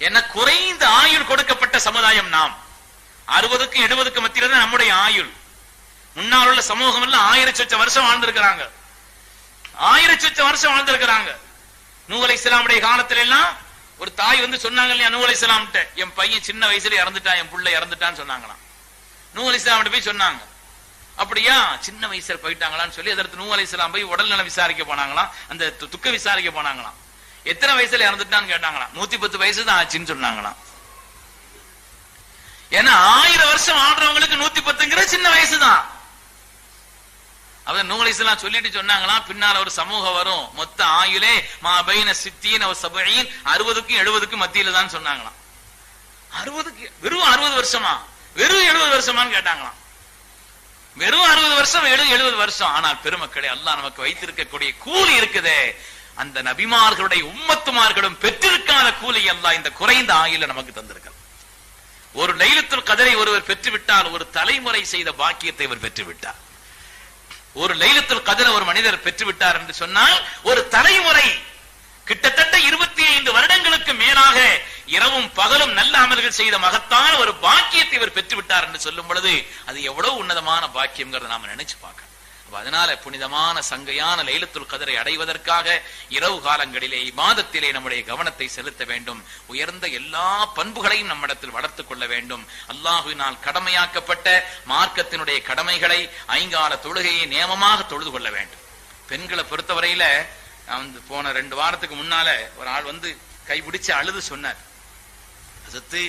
என்ன குறைந்த ஆயுள் கொடுக்கப்பட்ட சமுதாயம் நாம். அறுபதுக்கும் எழுபதுக்கு மத்தியில தான் நம்முடைய ஆயுள். முன்னால் உள்ள சமூகம் எல்லாம் ஆயிரத்தி சொச்ச வருஷம் வாழ்ந்திருக்கிறாங்க. ஆயிரத்தி சொச்ச வருஷம் வாழ்ந்திருக்கிறாங்க. நூலை இஸ்லாமுடைய காலத்துல எல்லாம் ஒரு தாய் வந்து சொன்னாங்க இல்லையா நூ அலை இஸ்லாம்கிட்ட? என் பையன் சின்ன வயசுல இறந்துட்டான் என் பிள்ளை இறந்துட்டான்னு சொன்னாங்களாம். நூ அலை இஸ்லாம்கிட்ட போய் சொன்னாங்க. அப்படியா? சின்ன வயசுல போயிட்டாங்களான்னு சொல்லி அதற்கு நூலை இஸ்லாம் போய் உடல் நலம் விசாரிக்க போனாங்களாம். அந்த துக்க விசாரிக்க போனாங்களாம். எத்தனை வயசுல இறந்துட்டான்னு கேட்டாங்களாம். நூத்தி பத்து வயசு தான் ஆச்சுன்னு சொன்னாங்களாம். ஏன்னா ஆயிரம் வருஷம் ஆடுறவங்களுக்கு நூத்தி பத்துங்கிற சின்ன வயசுதான். அவர் நூல் சொல்லிட்டு சொன்னாங்களாம் பின்னால ஒரு சமூகம் வரும். மொத்த ஆயுளே மாபைன சித்தின் சித்தியின் அவர் சபையின் அறுபதுக்கும் எழுபதுக்கும் மத்தியில தான் சொன்னாங்களாம். அறுபதுக்கு வெறும் அறுபது வருஷமா? வெறும் எழுபது வருஷமான்னு கேட்டாங்களாம். வெறும் அறுபது வருஷம் எழுபது எழுபது வருஷம். ஆனால் பெருமக்களே அல்லாஹ் நமக்கு வைத்திருக்கக்கூடிய கூலி இருக்குதே. அந்த நபிமார்களுடைய உம்மத்துமார்களும் பெற்றிருக்காத கூலி அல்ல இந்த குறைந்த ஆயில நமக்கு தந்திருக்கிறார் ஒரு லைலத்துல் கதரை ஒருவர் பெற்றுவிட்டால் ஒரு தலைமுறை செய்த பாக்கியத்தை இவர் பெற்றுவிட்டார். ஒரு லைலத்துல் கதிர ஒரு மனிதர் பெற்றுவிட்டார் என்று சொன்னால் ஒரு தலைமுறை கிட்டத்தட்ட இருபத்தி ஐந்து வருடங்களுக்கு மேலாக இரவும் பகலும் நல்ல அமல்கள் செய்த மகத்தான ஒரு பாக்கியத்தை இவர் பெற்றுவிட்டார் என்று சொல்லும் பொழுது அது எவ்வளவு உன்னதமான பாக்கியம்ங்கிறத நாம நினைச்சு பார்க்கணும். அதனால புனிதமான சங்கையான லைலத்துல் கதிரை அடைவதற்காக இரவு காலங்களிலே இமாதத்திலே நம்முடைய கவனத்தை செலுத்த வேண்டும். உயர்ந்த எல்லா பண்புகளையும் நம்மிடத்தில் வளர்த்து கொள்ள வேண்டும். அல்லாஹுவினால் கடமையாக்கப்பட்ட மார்க்கத்தினுடைய கடமைகளை ஐங்கால தொழுகையை நியமமாக தொழுது கொள்ள வேண்டும். பெண்களை பொறுத்தவரையில வந்து போன ரெண்டு வாரத்துக்கு முன்னால ஒரு ஆள் வந்து கைபிடிச்சு அழுது சொன்னார். அசத்து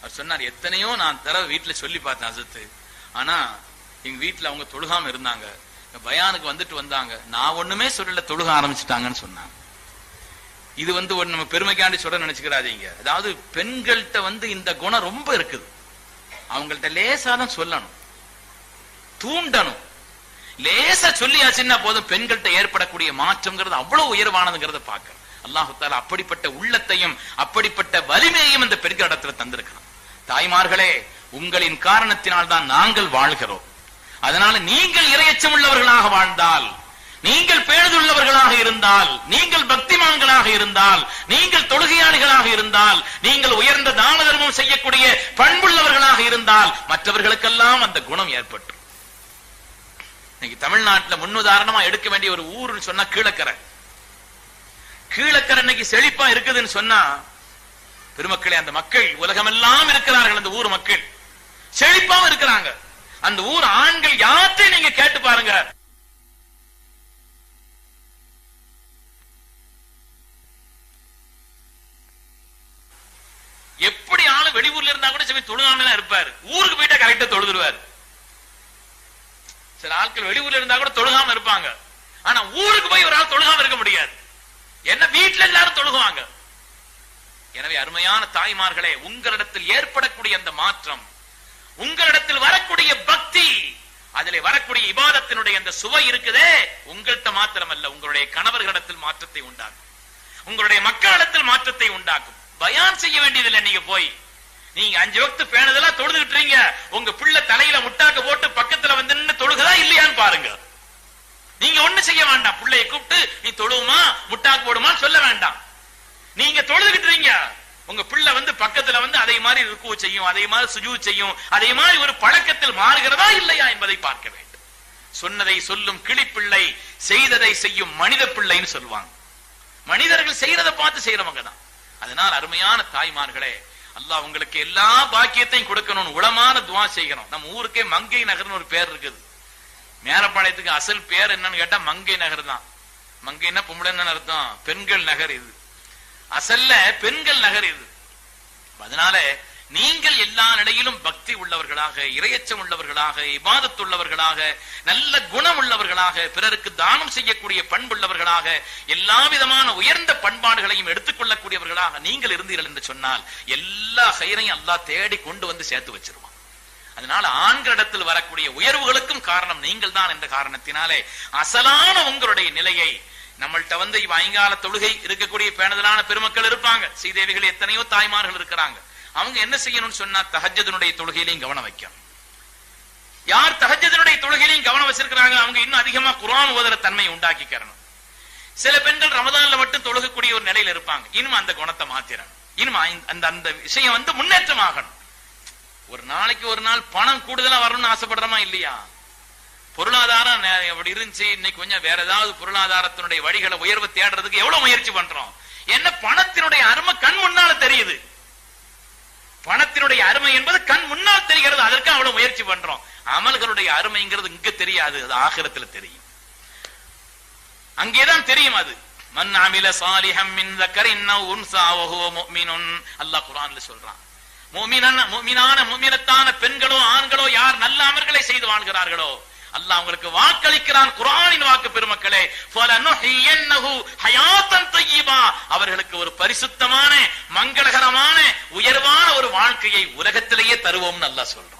அவர் சொன்னார் எத்தனையோ நான் தடவை வீட்டுல சொல்லி பார்த்தேன் அசத்து ஆனா எங்க வீட்டுல அவங்க தொழுகாம இருந்தாங்க. பயானுக்கு வந்துட்டு வந்தாங்க. நான் ஒண்ணுமே சொல்லல தொழுக ஆரம்பிச்சுட்டாங்கன்னு சொன்னாங்க. இது வந்து ஒரு நம்ம பெருமைக்காண்டி சொல்ல நினைச்சுக்கிறாதீங்க. அதாவது பெண்கள்கிட்ட வந்து இந்த குணம் ரொம்ப இருக்குது. அவங்கள்ட்ட லேசாதான் சொல்லணும். தூண்டணும். லேசா சொல்லியாச்சுன்னா போதும் பெண்கள்கிட்ட ஏற்படக்கூடிய மாற்றம்ங்கிறது அவ்வளவு உயர்வானதுங்கிறத பார்க்க. அல்லாஹுத்தால அப்படிப்பட்ட உள்ளத்தையும் அப்படிப்பட்ட வலிமையையும் இந்த பெண்களிடத்துல தந்திருக்கிறான். தாய்மார்களே உங்களின் காரணத்தினால் தான் நாங்கள் வாழ்கிறோம். அதனால நீங்கள் இரையச்சம் உள்ளவர்களாக வாழ்ந்தால் நீங்கள் பேணுதுள்ளவர்களாக இருந்தால் நீங்கள் பக்திமான்களாக இருந்தால் நீங்கள் தொழுகையாளிகளாக இருந்தால் நீங்கள் உயர்ந்த தான தர்மம் செய்யக்கூடிய பண்புள்ளவர்களாக இருந்தால் மற்றவர்களுக்கெல்லாம் அந்த குணம் ஏற்பட்டு இன்னைக்கு தமிழ்நாட்டுல முன்னுதாரணமா எடுக்க வேண்டிய ஒரு ஊர்னு சொன்னா கீழக்கரை. கீழக்கரை இன்னைக்கு செழிப்பா இருக்குதுன்னு சொன்னா பெருமக்களே அந்த மக்கள் உலகமெல்லாம் இருக்கிறார்கள் அந்த ஊர் மக்கள். செழிப்பாவும் இருக்கிறாங்க. அந்த ஊர் ஆண்கள் யார்த்தையும் நீங்க கேட்டு பாருங்க? எப்படி ஆளு வெளியூர்ல இருந்தா கூட சரி தொழுகாமலாம் இருப்பாரு? ஊருக்கு போயிட்டா கரெக்டா தொழுதுருவாரு. சில ஆட்கள் வெளியூர்ல இருந்தா கூட தொழுகாம இருப்பாங்க. ஆனா ஊருக்கு போய் ஒரு ஆள் தொழுகாம இருக்க முடியாது. என்ன வீட்டுல எல்லாரும் தொழுகுவாங்க. எனவே அருமையான தாய்மார்களே உங்களிடத்தில் ஏற்படக்கூடிய அந்த மாற்றம் உங்களிடத்தில் வரக்கூடிய பக்தி அதில் வரக்கூடிய இபாதத்தினுடைய அந்த சுவை இருக்குதே உங்கள்கிட்ட மாத்திரமல்ல உங்களுடைய கணவர்களிடத்தில் மாற்றத்தை உண்டாக்கும். உங்களுடைய மக்களிடத்தில் மாற்றத்தை உண்டாக்கும். பயான் செய்ய வேண்டியதில்லை நீங்க போய். நீங்க அஞ்சு வக்து பேணுதெல்லாம் தொழுதுகிட்டுறீங்க உங்க பிள்ளை தலையில முட்டாக்க போட்டு பக்கத்துல வந்து நின்று தொழுகுதா இல்லையான்னு பாருங்க. நீங்க ஒண்ணு செய்ய வேண்டாம். பிள்ளைய கூப்பிட்டு நீ தொழுவுமா? முட்டாக்கு போடுமான்னு சொல்ல வேண்டாம். நீங்க தொழுதுகிட்டுறீங்க உங்க பிள்ளை வந்து பக்கத்துல வந்து அதே மாதிரி ருக்கு செய்யும் அதே மாதிரி சுஜூ செய்யும் அதே மாதிரி ஒரு பழக்கத்தில் மாறுகிறதா இல்லையா என்பதை பார்க்க வேண்டும். சொன்னதை சொல்லும் கிளிப்பிள்ளை செய்ததை செய்யும் மனித பிள்ளைன்னு சொல்லுவாங்க. மனிதர்கள் செய்யறதை பார்த்து செய்யறவங்க தான். அதனால் அருமையான தாய்மார்களே அல்லாஹ் உங்களுக்கு எல்லா பாக்கியத்தையும் கொடுக்கணும்னு உளமான துவா செய்யணும் நம்ம ஊருக்கே மங்கை நகர்னு ஒரு பேர் இருக்குது. மேலப்பாளையத்துக்கு அசல் பேர் என்னன்னு கேட்டா மங்கை நகர் தான். மங்கைன்னா பொம்பளைன்னு அர்த்தம். பெண்கள் நகர் இது. அசல்ல பெண்கள் நகர் இது. அதனால நீங்கள் எல்லா நிலையிலும் பக்தி உள்ளவர்களாக இரையச்சம் உள்ளவர்களாக இபாதத்துள்ளவர்களாக நல்ல குணம் உள்ளவர்களாக பிறருக்கு தானம் செய்யக்கூடிய பண்புள்ளவர்களாக எல்லா விதமான உயர்ந்த பண்பாடுகளையும் எடுத்துக்கொள்ளக்கூடியவர்களாக நீங்கள் இருந்தீர்கள் என்று சொன்னால் எல்லா கயிறையும் அல்லாஹ் தேடி கொண்டு வந்து சேர்த்து வச்சிருவான். அதனால ஆண்களிடத்தில் வரக்கூடிய உயர்வுகளுக்கும் காரணம் நீங்கள் தான் என்ற காரணத்தினாலே அசலான உங்களுடைய நிலையை நம்மள்ட்ட வந்து இவ தொழுகை இருக்கக்கூடிய பேணுதலான பெருமக்கள் இருப்பாங்க. ஸ்ரீதேவிகள் எத்தனையோ தாய்மார்கள் இருக்கிறாங்க. அவங்க என்ன செய்யணும்னு சொன்னா தஹஜ்ஜதுனுடைய தொழுகையிலையும் கவனம் வைக்கணும். யார் தஹஜ்ஜதுனுடைய தொழுகையிலையும் கவனம் வச்சிருக்கிறாங்க? அவங்க இன்னும் அதிகமா குரான் ஓதுற தன்மையை உண்டாக்கிக்கிறணும் சில பெண்கள் ரமதான்ல மட்டும் தொழுகக்கூடிய ஒரு நிலையில இருப்பாங்க. இன்னும் அந்த குணத்தை மாத்திரணும். இனிமே அந்த அந்த விஷயம் வந்து முன்னேற்றமாகணும். ஒரு நாளைக்கு ஒரு நாள் பணம் கூடுதலா வரணும்னு ஆசைப்படுறோமா இல்லையா? பொருளாதாரம் அப்படி இருந்துச்சு இன்னைக்கு கொஞ்சம் வேற ஏதாவது பொருளாதாரத்தினுடைய வழிகளை உயர்வு தேடுறதுக்கு எவ்வளவு முயற்சி பண்றோம்? என்ன பணத்தினுடைய அருமை கண் முன்னால தெரியுது. பணத்தினுடைய அருமை என்பது கண் முன்னால் தெரிகிறது அதற்கு அவ்வளவு முயற்சி பண்றோம். அமல்களுடைய அருமைங்கிறது இங்க தெரியாது அது ஆகிரத்துல தெரியும். அங்கேதான் தெரியும் அது. மன் அமில சாலிஹம் மின் தக்கரின் அவ் உன்சா வஹுவ முஃமினுன் அல்லாஹ் குர்ஆன்ல சொல்றான். முஃமினன் முஃமினான முஃமினத்தான பெண்களோ ஆண்களோ யார் நல்ல அமல்களை செய்து வாழ்கிறார்களோ அல்லாஹ் உங்களுக்கு வாக்களிக்கிறான். குரானின் வாக்கு பெருமக்களே அவர்களுக்கு ஒரு பரிசுத்தமான மங்களகரமான உயர்வான ஒரு வாழ்க்கையை உலகத்திலேயே தருவோம் நல்லா சொல்றோம்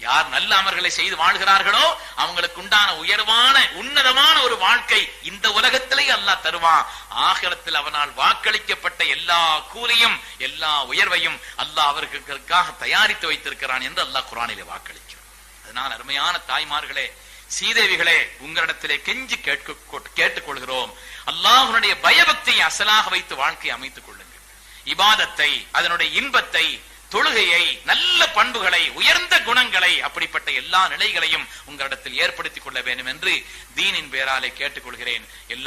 யார் நல்ல அமர்களை செய்து வாழ்கிறார்களோ அவங்களுக்கு உண்டான உயர்வான உன்னதமான ஒரு வாழ்க்கை இந்த உலகத்திலேயே அல்லாஹ் தருவான். ஆகலத்தில் அவனால் வாக்களிக்கப்பட்ட எல்லா கூலியும் எல்லா உயர்வையும் அல்லாஹ் அவர்களுக்காக தயாரித்து வைத்திருக்கிறான் என்று அல்லாஹ் குரானிலே வாக்களிக்கிறான். அதனால் அருமையான தாய்மார்களே சீதேவிகளே உங்களிடத்திலே கெஞ்சி கேட்க கேட்டுக்கொள்கிறோம். அல்லாஹனுடைய பயபக்தியை அசலாக வைத்து வாழ்க்கை அமைத்துக் கொள்ளுங்கள். இபாதத்தை அதனுடைய இன்பத்தை தொழுகையை நல்ல பண்புகளை உயர்ந்த குணங்களை அப்படிப்பட்ட எல்லா நிலைகளையும் உங்களிடத்தில் ஏற்படுத்திக் கொள்ள வேண்டும் என்று தீனின் பேராலே கேட்டுக்கொள்கிறேன். எல்லா